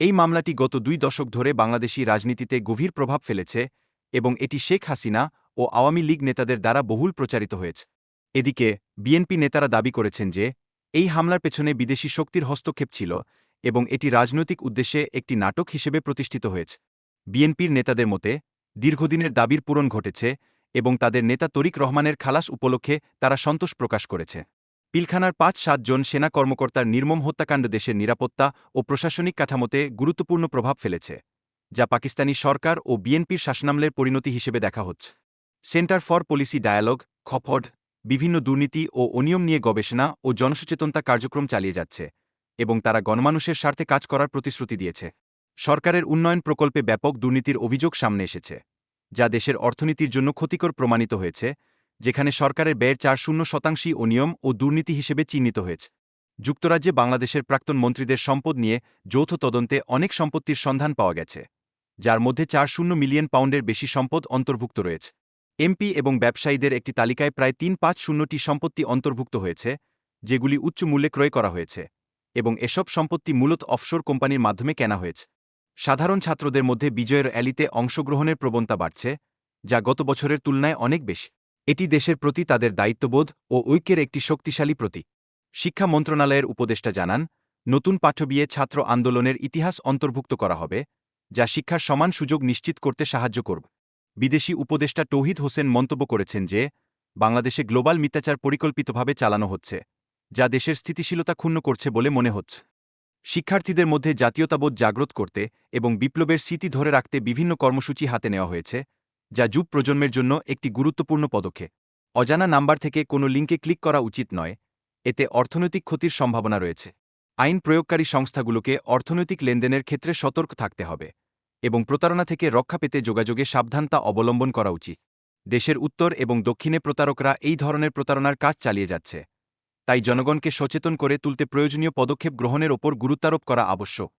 এই মামলাটি গত দুই দশক ধরে বাংলাদেশি রাজনীতিতে গভীর প্রভাব ফেলেছে এবং এটি শেখ হাসিনা ও আওয়ামী লীগ নেতাদের দ্বারা বহুল প্রচারিত হয়েছে। এদিকে, বিএনপি নেতারা দাবি করেছেন যে, এই হামলার পেছনে বিদেশি শক্তির হস্তক্ষেপ ছিল এবং এটি রাজনৈতিক উদ্দেশ্যে একটি নাটক হিসেবে প্রতিষ্ঠিত হয়েছে। বিএনপির নেতাদের মতে, দীর্ঘদিনের দাবির পূরণ ঘটেছে এবং তাদের নেতা তরিক রহমানের খালাস উপলক্ষে তারা সন্তোষ প্রকাশ করেছে। পিলখানার পাঁচ সাতজন সেনা কর্মকর্তার নির্মম হত্যাকাণ্ড দেশের নিরাপত্তা ও প্রশাসনিক কাঠামোতে গুরুত্বপূর্ণ প্রভাব ফেলেছে, যা পাকিস্তানি সরকার ও বিএনপির শাসনামলের পরিণতি হিসেবে দেখা হচ্ছে। সেন্টার ফর পলিসি ডায়ালগ খফড বিভিন্ন দুর্নীতি ও অনিয়ম নিয়ে গবেষণা ও জনসচেতনতা কার্যক্রম চালিয়ে যাচ্ছে এবং তারা গণমানুষের স্বার্থে কাজ করার প্রতিশ্রুতি দিয়েছে। সরকারের উন্নয়ন প্রকল্পে ব্যাপক দুর্নীতির অভিযোগ সামনে এসেছে, যা দেশের অর্থনীতির জন্য ক্ষতিকর প্রমাণিত হয়েছে যেখানে সরকারের ব্যয়ের চার শূন্য শতাংশই অনিয়ম ও দুর্নীতি হিসেবে চিহ্নিত হয়েছে। যুক্তরাজ্যে বাংলাদেশের প্রাক্তন মন্ত্রীদের সম্পদ নিয়ে যৌথ তদন্তে অনেক সম্পত্তির সন্ধান পাওয়া গেছে, যার মধ্যে চার শূন্য মিলিয়ন পাউন্ডের বেশি সম্পদ অন্তর্ভুক্ত রয়েছে। এমপি এবং ব্যবসায়ীদের একটি তালিকায় প্রায় তিন পাঁচ শূন্যটি সম্পত্তি অন্তর্ভুক্ত হয়েছে, যেগুলি উচ্চ মূল্যে ক্রয় করা হয়েছে এবং এসব সম্পত্তি মূলত অফশোর কোম্পানির মাধ্যমে কেনা হয়েছে। সাধারণ ছাত্রদের মধ্যে বিজয়ের অ্যালিতে অংশগ্রহণের প্রবণতা বাড়ছে, যা গত বছরের তুলনায় অনেক বেশি। এটি দেশের প্রতি তাদের দায়িত্ববোধ ও ঐক্যের একটি শক্তিশালী প্রতীক। শিক্ষা মন্ত্রণালয়ের উপদেষ্টা জানান, নতুন পাঠ্যবিয়ে ছাত্র আন্দোলনের ইতিহাস অন্তর্ভুক্ত করা হবে, যা শিক্ষার সমান সুযোগ নিশ্চিত করতে সাহায্য করবে। বিদেশি উপদেষ্টা তৌহিদ হোসেন মন্তব্য করেছেন যে, বাংলাদেশে গ্লোবাল মিথ্যাচার পরিকল্পিতভাবে চালানো হচ্ছে, যা দেশের স্থিতিশীলতা ক্ষুণ্ণ করছে বলে মনে হচ্ছে। শিক্ষার্থীদের মধ্যে জাতীয়তাবোধ জাগ্রত করতে এবং বিপ্লবের স্মৃতি ধরে রাখতে বিভিন্ন কর্মসূচি হাতে নেওয়া হয়েছে যা যুব প্রজন্মের জন্য একটি গুরুত্বপূর্ণ পদক্ষেপ। অজানা নাম্বার থেকে কোনো লিঙ্কে ক্লিক করা উচিত নয়। এতে অর্থনৈতিক ক্ষতির সম্ভাবনা রয়েছে। আইন প্রয়োগকারী সংস্থাগুলোকে অর্থনৈতিক লেনদেনের ক্ষেত্রে সতর্ক থাকতে হবে এবং প্রতারণা থেকে রক্ষা পেতে যোগাযোগে সাবধানতা অবলম্বন করা উচিত। দেশের উত্তর এবং দক্ষিণে প্রতারকরা এই ধরনের প্রতারণার কাজ চালিয়ে যাচ্ছে। তাই জনগণকে সচেতন করে তুলতে প্রয়োজনীয় পদক্ষেপ গ্রহণের ওপর গুরুত্বারোপ করা আবশ্যক।